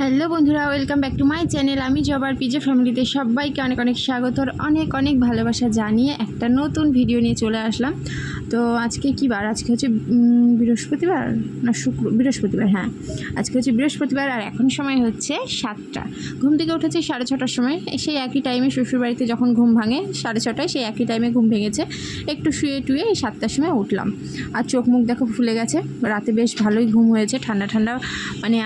Hello বন্ধুরা, welcome back to my channel. আমি জবার পিজে ফ্যামিলিতে সবাইকে অনেক অনেক স্বাগত আর অনেক অনেক ভালোবাসা জানিয়ে একটা নতুন ভিডিও নিয়ে চলে আসলাম। তো আজকে কি বার? আজকে হচ্ছে বৃহস্পতিবার না শুক্র, বৃহস্পতিবার হ্যাঁ। আজকে হচ্ছে বৃহস্পতিবার আর এখন সময় হচ্ছে সাতটা। ঘুম থেকে উঠেছি সাড়ে ছটার সময়। সেই একই টাইমে শ্বশুরবাড়িতে যখন ঘুম ভাঙে সাড়ে ছটায়, সেই একই টাইমে ঘুম ভেঙেছে। একটু শুয়ে টুয়ে এই সাতটার সময় উঠলাম। আর চোখ মুখ দেখো ফুলে গেছে। রাতে বেশ ভালোই ঘুম হয়েছে। ঠান্ডা ঠান্ডা মানে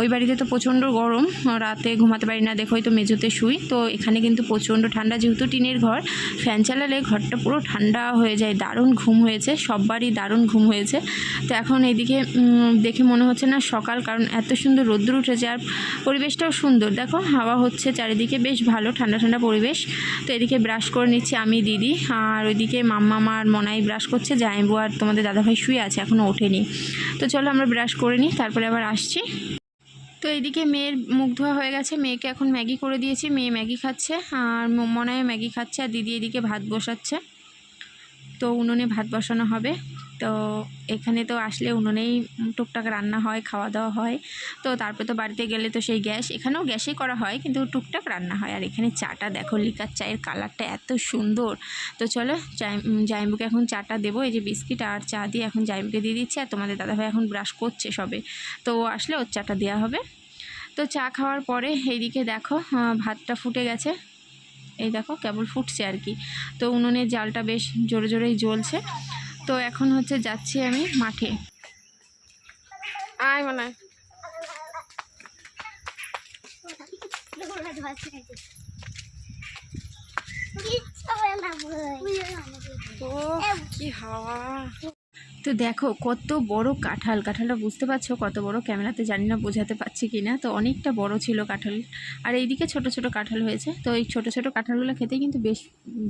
ওই বাড়িতে তো প্রচণ্ড গরম, রাতে ঘুমাতে পারি না দেখোই তো মেঝোতে শুই। তো এখানে কিন্তু প্রচণ্ড ঠান্ডা, যেহেতু টিনের ঘর, ফ্যান চালালে ঘরটা পুরো ঠান্ডা হয়ে যায়, দারুণ ঘুম হয়েছে, সববারই দারুণ ঘুম হয়েছে। তো এখন এইদিকে দেখে মনে হচ্ছে না সকাল, কারণ এত সুন্দর রোদ্দুর উঠেছে, আর পরিবেশটাও সুন্দর। দেখো, হাওয়া হচ্ছে, চারিদিকে বেশ ভালো, ঠান্ডা ঠান্ডা পরিবেশ। তো এদিকে ব্রাশ করে নিচ্ছি আমি, দিদি, আর ওইদিকে মাম্মা মার মনাই ব্রাশ করছে জাইবু আর তোমাদের দাদাভাই শুয়ে আছে এখনও ওঠেনি। তো চলো আমরা ব্রাশ করে নিই, তারপরে আবার আসছি। তো এইদিকে মেয়ের মুখ ধোয়া হয়ে গেছে। মেয়েকে এখন ম্যাগি করে দিয়েছি। মেয়ে ম্যাগি খাচ্ছে আর ম- মনায় ম্যাগি খাচ্ছে আর দিদি এদিকে ভাত বসাচ্ছে। তো উনুনে ভাত বসানো হবে। তো এখানে তো আসলে উনুনেই টুকটাক রান্না হয় খাওয়া দাওয়া হয়। তো তারপরে তো বাড়িতে গেলে তো সেই গ্যাস। এখানেও গ্যাসেই করা হয় কিন্তু টুকটাক রান্না হয়। আর এখানে চাটা দেখো, লিকার চায়ের কালারটা এত সুন্দর। তো চলো জাইম্বুকে এখন চাটা দেবো। এই যে বিস্কিট আর চা দিয়ে এখন জাইম্বুকে দিয়ে দিচ্ছি। আর তোমাদের দাদাভাই এখন ব্রাশ করছে সবে। তো ও আসলে ওর চাটা দেওয়া হবে। তো চা খাওয়ার পরে এইদিকে দেখো ভাতটা ফুটে গেছে। এই দেখো কেবল ফুটছে আর কি। তো উনুনের জালটা বেশ জোরে জোরেই জ্বলছে। তো এখন হচ্ছে যাচ্ছি আমি মাঠে। আয় মনে ও কি হাওয়া। তো দেখো, কত বড় কাঁঠাল। কাঁঠালটা বুঝতে পারছ? কত বড় ক্যামেরাতে জানি না বোঝাতে পারছি কি না তো অনেকটা বড় ছিল কাঁঠাল। আর এইদিকে ছোট ছোট কাঁঠাল হয়েছে। তো এই ছোট ছোট কাঁঠালগুলো খেতে কিন্তু বেশ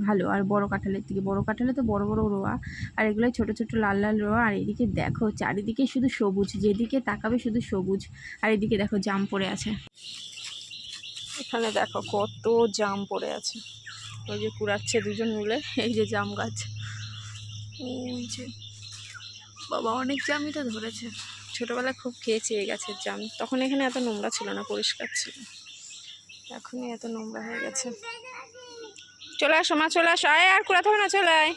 ভালো। আর বড় কাঁঠালের থেকে। বড় কাঁঠালে তো বড় বড় রোয়া। আর এগুলো ছোট ছোট লাল লাল রোয়া। আর এদিকে দেখো, চারিদিকে শুধু সবুজ। যেদিকে তাকাবে শুধু সবুজ। আর এদিকে দেখো, জাম পড়ে আছে। এখানে দেখো, কত জাম পড়ে আছে। ওই যে কুড়াচ্ছে দুজন মিলে। এই যে জাম গাছ। ওই যে বাবা, অনেক জামই তো ধরেছে। ছোটোবেলায় খুব খেয়েছি এই গাছের জাম। তখন এখানে এত নোংরা ছিল না, পরিষ্কার ছিল। এখনই এত নোংরা হয়ে গেছে। চলে আসো মা, চলে আসো। আয়, আর কুড়াতে হবে না, চলে আয়।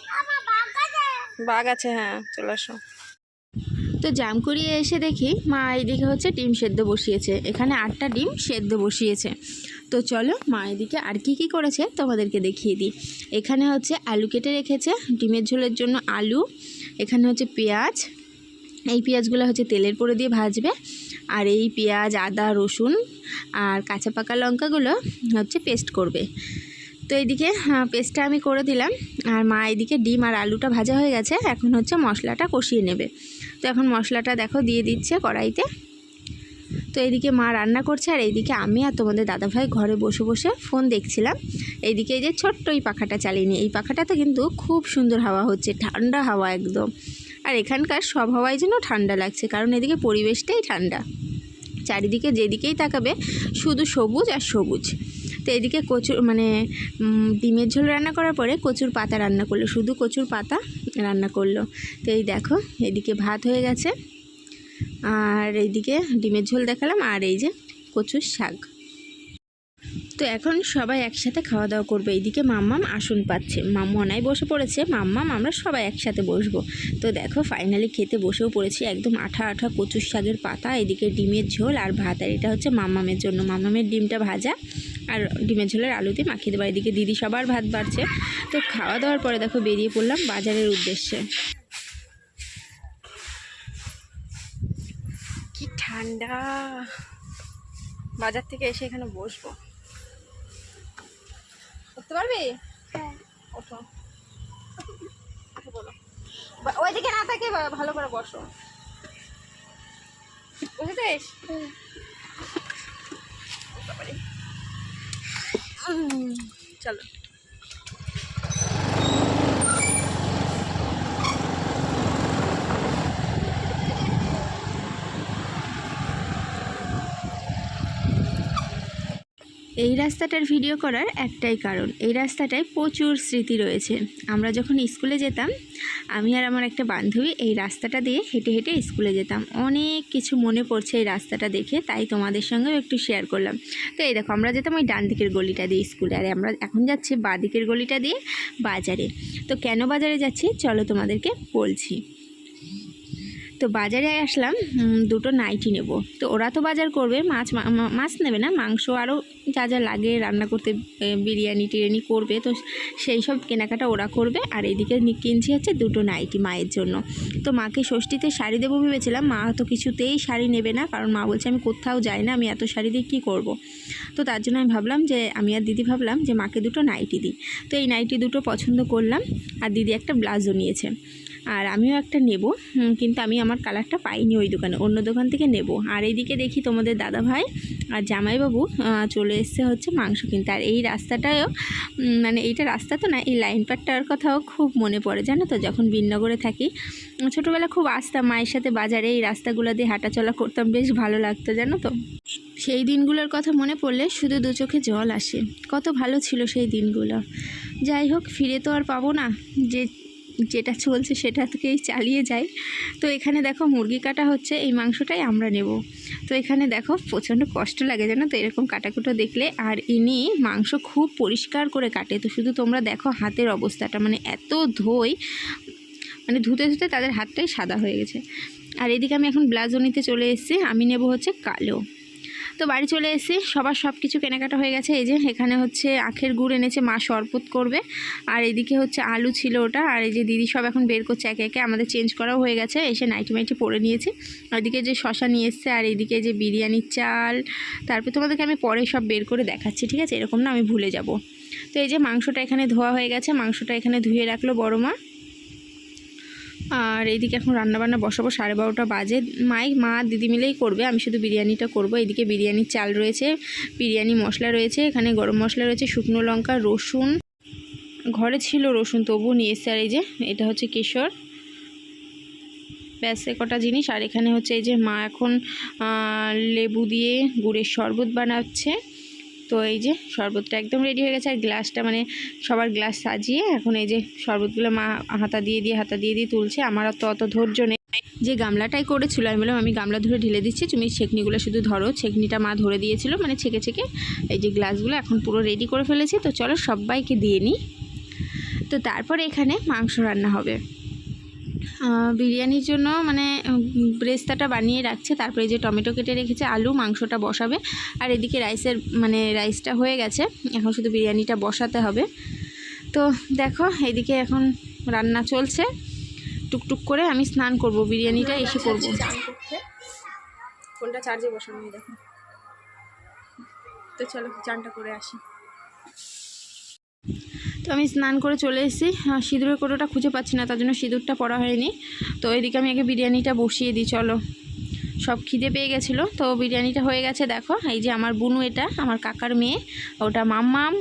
বাঘ আছে হ্যাঁ চলে আসো। তো জাম কুড়িয়ে এসে দেখি মা এদিকে হচ্ছে ডিম সেদ্ধ বসিয়েছে। এখানে আটটা ডিম সেদ্ধ বসিয়েছে। তো চলো মা এদিকে আর কি কি করেছে তোমাদেরকে দেখিয়ে দিই। এখানে হচ্ছে আলু কেটে রেখেছে, ডিমের ঝোলের জন্য আলু, এখানে হচ্ছে পেঁয়াজ, এই পেঁয়াজগুলো হচ্ছে তেলের পরে দিয়ে ভাজবে। আর এই পেঁয়াজ, আদা, রসুন আর কাঁচা পাকা লঙ্কাগুলো হচ্ছে পেস্ট করবে। তো এইদিকে পেস্টটা আমি করে দিলাম। আর মা এদিকে ডিম আর আলুটা ভাজা হয়ে গেছে, এখন হচ্ছে মশলাটা কষিয়ে নেবে। তো এখন মশলাটা দেখো দিয়ে দিচ্ছে কড়াইতে। তো এইদিকে মা রান্না করছে আর এইদিকে আমি আর তোমাদের দাদাভাই ঘরে বসে বসে ফোন দেখছিলাম। এইদিকে এই যে ছোট্ট এই পাখাটা চালিয়ে এই পাখাটাতে কিন্তু খুব সুন্দর হাওয়া হচ্ছে, ঠান্ডা হাওয়া একদম। আর এখানকার সব হাওয়াই যেন ঠান্ডা লাগছে, কারণ এদিকে পরিবেশটাই ঠান্ডা। চারিদিকে যেদিকেই তাকাবে শুধু সবুজ আর সবুজ। তো এদিকে কচুর মানে ডিমের ঝোল রান্না করার পরে কচুর পাতা রান্না করল। শুধু কচুর পাতা রান্না করল। তো এই দেখো, এদিকে ভাত হয়ে গেছে। আর এইদিকে ডিমের ঝোল দেখালাম, আর এই যে কচুর শাক। তো এখন সবাই একসাথে খাওয়া দাওয়া করবে। এইদিকে মাম্মাম আসন পাচ্ছে। মাম্মনাই বসে পড়েছে। মাম্মাম, আমরা সবাই একসাথে বসবো। তো দেখো ফাইনালি খেতে বসেও পড়েছি। একদম আঠা আঠা কচুর শাকের পাতা, এদিকে ডিমের ঝোল আর ভাত। আর এটা হচ্ছে মাম্মামের জন্য। মাম্মামের ডিমটা ভাজা। আর ডিমের ঝোলের আলু দিয়ে মাখিয়ে দেবো। এদিকে দিদি সবার ভাত বাড়ছে। তো খাওয়া দাওয়ার পরে দেখো বেরিয়ে পড়লাম বাজারের উদ্দেশ্যে। কি ঠান্ডা। বাজার থেকে এসে এখানে বসবো। করতে পারবি? ওঠো। ওঠো বলো ওইদিকে না থাকে ভালো করে বসো। বুঝেছিস? चलो। এই রাস্তাটার ভিডিও করার একটাই কারণ, এই রাস্তাটায় প্রচুর স্মৃতি রয়েছে। আমরা যখন স্কুলে যেতাম, আমি আর আমার একটা বান্ধবী এই রাস্তাটা দিয়ে হেঁটে হেঁটে স্কুলে যেতাম। অনেক কিছু মনে পড়ছে এই রাস্তাটা দেখে, তাই তোমাদের সঙ্গেও একটু শেয়ার করলাম। তো এই দেখো, আমরা যেতাম ওই ডান দিকের গলিটা দিয়ে স্কুলে, আর আমরা এখন যাচ্ছি বা দিকের গলিটা দিয়ে বাজারে। তো কেন বাজারে যাচ্ছি? চলো তোমাদেরকে বলছি। তো বাজারে আসলাম দুটো নাইটি নেব। তো ওরা তো বাজার করবে, মাছ মাছ নেবে না, মাংস আরও যা যা লাগে রান্না করতে বিরিয়ানি টিরিয়ানি করবে। তো সেই সব কেনাকাটা ওরা করবে, আর এদিকে কিনছি হচ্ছে দুটো নাইটি মায়ের জন্য। তো মাকে ষষ্ঠীতে শাড়ি দেবো ভেবেছিলাম, মা তো কিছুতেই শাড়ি নেবে না, কারণ মা বলছে আমি কোথাও যাই না, আমি এত শাড়ি দিয়ে কী করব। তো তার জন্য আমি ভাবলাম যে, আমি আর দিদি ভাবলাম যে, মাকে দুটো নাইটি দিই। তো এই নাইটি দুটো পছন্দ করলাম, আর দিদি একটা ব্লাউজও নিয়েছে। আর আমিও একটা নেব। কিন্তু আমি আমার কালারটা পাইনি ওই দোকানে, অন্য দোকান থেকে নেব। আর এইদিকে দেখি তোমাদের দাদা ভাই আর জামাইবাবু চলে এসছে হচ্ছে মাংস কিনতে। আর এই রাস্তাটাও মানে এইটা রাস্তা তো না, এই লাইন পাটটার কথাও খুব মনে পড়ে, জানো তো? যখন বিনগরে থাকি, ছোটোবেলা খুব আসতাম মায়ের সাথে বাজারে, এই রাস্তাগুলো দিয়ে হাঁটাচলা করতাম, বেশ ভালো লাগতো, জানো তো? সেই দিনগুলোর কথা মনে পড়লে শুধু দু চোখে জল আসে। কত ভালো ছিল সেই দিনগুলো। যাই হোক, ফিরে তো আর পাবো না। যে যেটা চলছে সেটা থেকেই চালিয়ে যাই তো এখানে দেখো মুরগি কাটা হচ্ছে, এই মাংসটাই আমরা নেব। তো এখানে দেখো প্রচণ্ড কষ্ট লাগে জানো তো, এরকম কাটাকুটো দেখলে। আর ইনি মাংস খুব পরিষ্কার করে কাটে। তো শুধু তোমরা দেখো হাতের অবস্থাটা মানে এত ধোই মানে ধুতে ধুতে তাদের হাতটাই সাদা হয়ে গেছে। আর এদিকে আমি এখন ব্লাউজও নিতে চলে এসেছি। আমি নেব হচ্ছে কালো। তো বাড়ি চলে এসেছি। সবার সব কিছু কেনাকাটা হয়ে গেছে। এই যে এখানে হচ্ছে আখের গুড় এনেছে, মা শরবত করবে। আর এদিকে হচ্ছে আলু ছিল ওটা। আর এই যে দিদি সব এখন বের করছে একে একে। আমাদের চেঞ্জ করাও হয়ে গেছে। এসে নাইটি মাইটি পরে নিয়েছে। এদিকে যে শশা নিয়ে এসছে আর এদিকে যে বিরিয়ানির চাল। তারপর তোমাদেরকে আমি পরে সব বের করে দেখাচ্ছি, ঠিক আছে? এরকম না আমি ভুলে যাব। তো এই যে মাংসটা এখানে ধোয়া হয়ে গেছে। মাংসটা এখানে ধুয়ে রাখল বড় মা। আর এইদিকে এখন রান্নাবান্না বসাবো, সাড়ে বারোটা বাজে। মাই, মা, দিদি মিলেই করবে, আমি শুধু বিরিয়ানিটা করব। এদিকে বিরিয়ানির চাল রয়েছে, বিরিয়ানি মশলা রয়েছে, এখানে গরম মশলা রয়েছে, শুকনো লঙ্কা, রসুন। ঘরে ছিল রসুন তবু নিয়ে এসছে। আর এই যে, এটা হচ্ছে কেশর। ব্যাস কটা জিনিস। আর এখানে হচ্ছে এই যে, মা এখন লেবু দিয়ে গুড়ের শরবত বানাচ্ছে। তো এই যে শরবতটা একদম রেডি হয়ে গেছে আর গ্লাসটা মানে সবার গ্লাস সাজিয়ে এখন এই যে শরবতগুলো মা হাতা দিয়ে দিয়ে হাতা দিয়ে দিয়ে তুলছে। আমার তো অত ধৈর্য নেই। যে গামলাটাই করেছিল, আমি বললাম, আমি গামলা ধরে ঢেলে দিচ্ছি, তুমি ছেকনিগুলো শুধু ধরো। ছেকনিটা মা ধরে দিয়েছিল মানে ছেকে ছেকে এই যে গ্লাসগুলো এখন পুরো রেডি করে ফেলেছি। তো চলো সবাইকে দিয়ে নিই। তো তারপরে এখানে মাংস রান্না হবে। বিরিয়ানির জন্য মানে ব্রেস্তাটা বানিয়ে রাখছে, তারপরে যে টমেটো কেটে রেখেছে, আলু, মাংসটা বসাবে, আর এদিকে রাইসের মানে রাইসটা হয়ে গেছে, এখন শুধু বিরিয়ানিটা বসাতে হবে। তো দেখো, এদিকে এখন রান্না চলছে, টুকটুক করে আমি স্নান করব, বিরিয়ানিটা এসে করব। ফোনটা চার্জে বসানো দেখো তো চলো, চানটা করে আসি। তো আমি স্নান করে চলে এসেছি। সিঁদুরের কোটোটা খুঁজে পাচ্ছি না, তার জন্য সিঁদুরটা পরা হয়নি। তো এদিকে আমি আগে বিরিয়ানিটা বসিয়ে দিই, চলো। সব খিদে পেয়ে গেছিল, তো বিরিয়ানিটা হয়ে গেছে, দেখো। এই যে আমার বুনু এটা, আমার কাকার মেয়ে, ওটা মাম্মাম।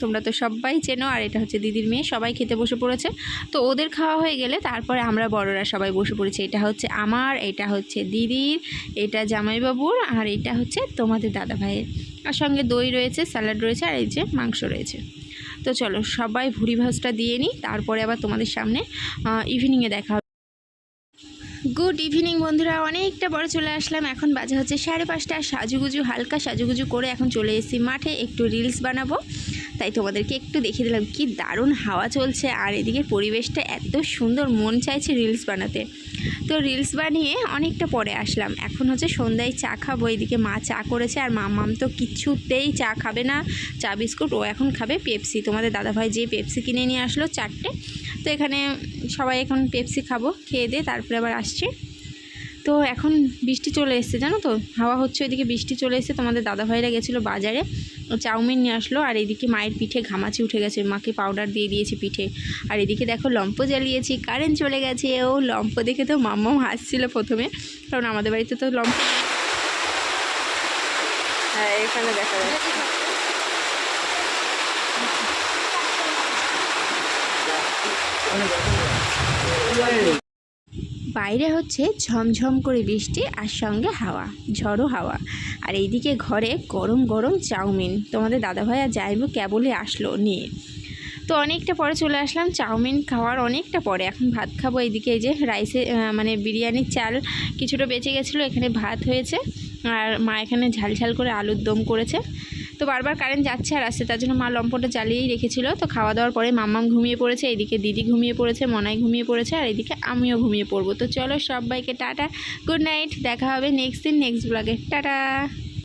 তোমরা তো সবাই চেনো, আর এটা হচ্ছে দিদির মেয়ে, সবাই খেতে বসে পড়েছে। তো ওদের খাওয়া হয়ে গেলে তারপরে আমরা বড়রা সবাই বসে পড়েছি। এটা হচ্ছে আমার, এটা হচ্ছে দিদির, এটা জামাইবাবুর, আর এটা হচ্ছে তোমাদের দাদা ভাইয়ের আর সঙ্গে দই রয়েছে, স্যালাড রয়েছে, আর এই যে মাংস রয়েছে। তো চলো সবাই ভুড়ি ভাজটা দিয়ে নিই, তারপরে আবার তোমাদের সামনে ইভিনিংয়ে দেখা হবে। গুড ইভিনিং বন্ধুরা, অনেকটা বড় চলে আসলাম। এখন বাজে হচ্ছে সাড়ে পাঁচটা। সাজুগুজু, হালকা সাজুগুজু করে এখন চলে এসেছি মাঠে। একটু রিলস বানাবো। তাই তোমাদেরকে একটু দেখিয়ে দিলাম কি দারুণ হাওয়া চলছে আর এদিকে পরিবেশটা এত সুন্দর, মন চাইছে রিলস বানাতে। তো রিলস বানিয়ে অনেকটা পরে আসলাম। এখন হচ্ছে সন্ধ্যায় চা খাব, এদিকে মা চা করেছে আর মামাম তো কিছুতেই চা খাবে না, চা বিস্কুট, ও এখন খাবে পেপসি। তোমাদের দাদাভাই যে পেপসি কিনে নিয়ে আসলো চারটে। তো এখানে সবাই এখন পেপসি খাব, খেয়ে দিয়ে তারপরে আবার আসছে। তো এখন বৃষ্টি চলে এসছে, জানো তো? হাওয়া হচ্ছে ওইদিকে, বৃষ্টি চলে এসছে। তোমাদের দাদাভাইরা গেছিল বাজারে চাউমিন নিয়ে আসলো, আর এদিকে মায়ের পিঠে ঘামাচি উঠে গেছে। মাকে পাউডার দিয়ে দিয়েছি পিঠে। আর এদিকে দেখো লম্প জ্বালিয়েছি কারেন্ট চলে গেছে, ও লম্প দেখে তো মাম্মাও হাসছিল প্রথমে, কারণ আমাদের বাড়িতে তো লম্প হ্যাঁ এখানে দেখা যাচ্ছে। বাইরে হচ্ছে ঝমঝম করে বৃষ্টি আর সঙ্গে হাওয়া, ঝড়ো হাওয়া। আর এইদিকে ঘরে গরম গরম চাউমিন। তোমাদের দাদাভাই আর যাইবো কেবলই আসলো নিয়ে। তো অনেকটা পরে চলে আসলাম, চাউমিন খাওয়ার অনেকটা পরে। এখন ভাত খাব এইদিকে, এই যে রাইসে মানে বিরিয়ানির চাল কিছুটা বেঁচে গেছিল, এখানে ভাত হয়েছে। আর মা এখানে ঝাল ঝাল করে আলুর দম করেছে। তো বারবার কারেন্ট যাচ্ছে আর আসছে তার জন্য মা লম্পটা জ্বালিয়েই রেখেছিল। তো খাওয়া দাওয়ার পরে মাম্মাম ঘুমিয়ে পড়েছে, এদিকে দিদি ঘুমিয়ে পড়েছে, মনাই ঘুমিয়ে পড়েছে, আর এদিকে আমিও ঘুমিয়ে পড়ব। তো চলো সবাইকে টাটা গুড নাইট দেখা হবে নেক্সট দিন নেক্সট ব্লগে টাটা।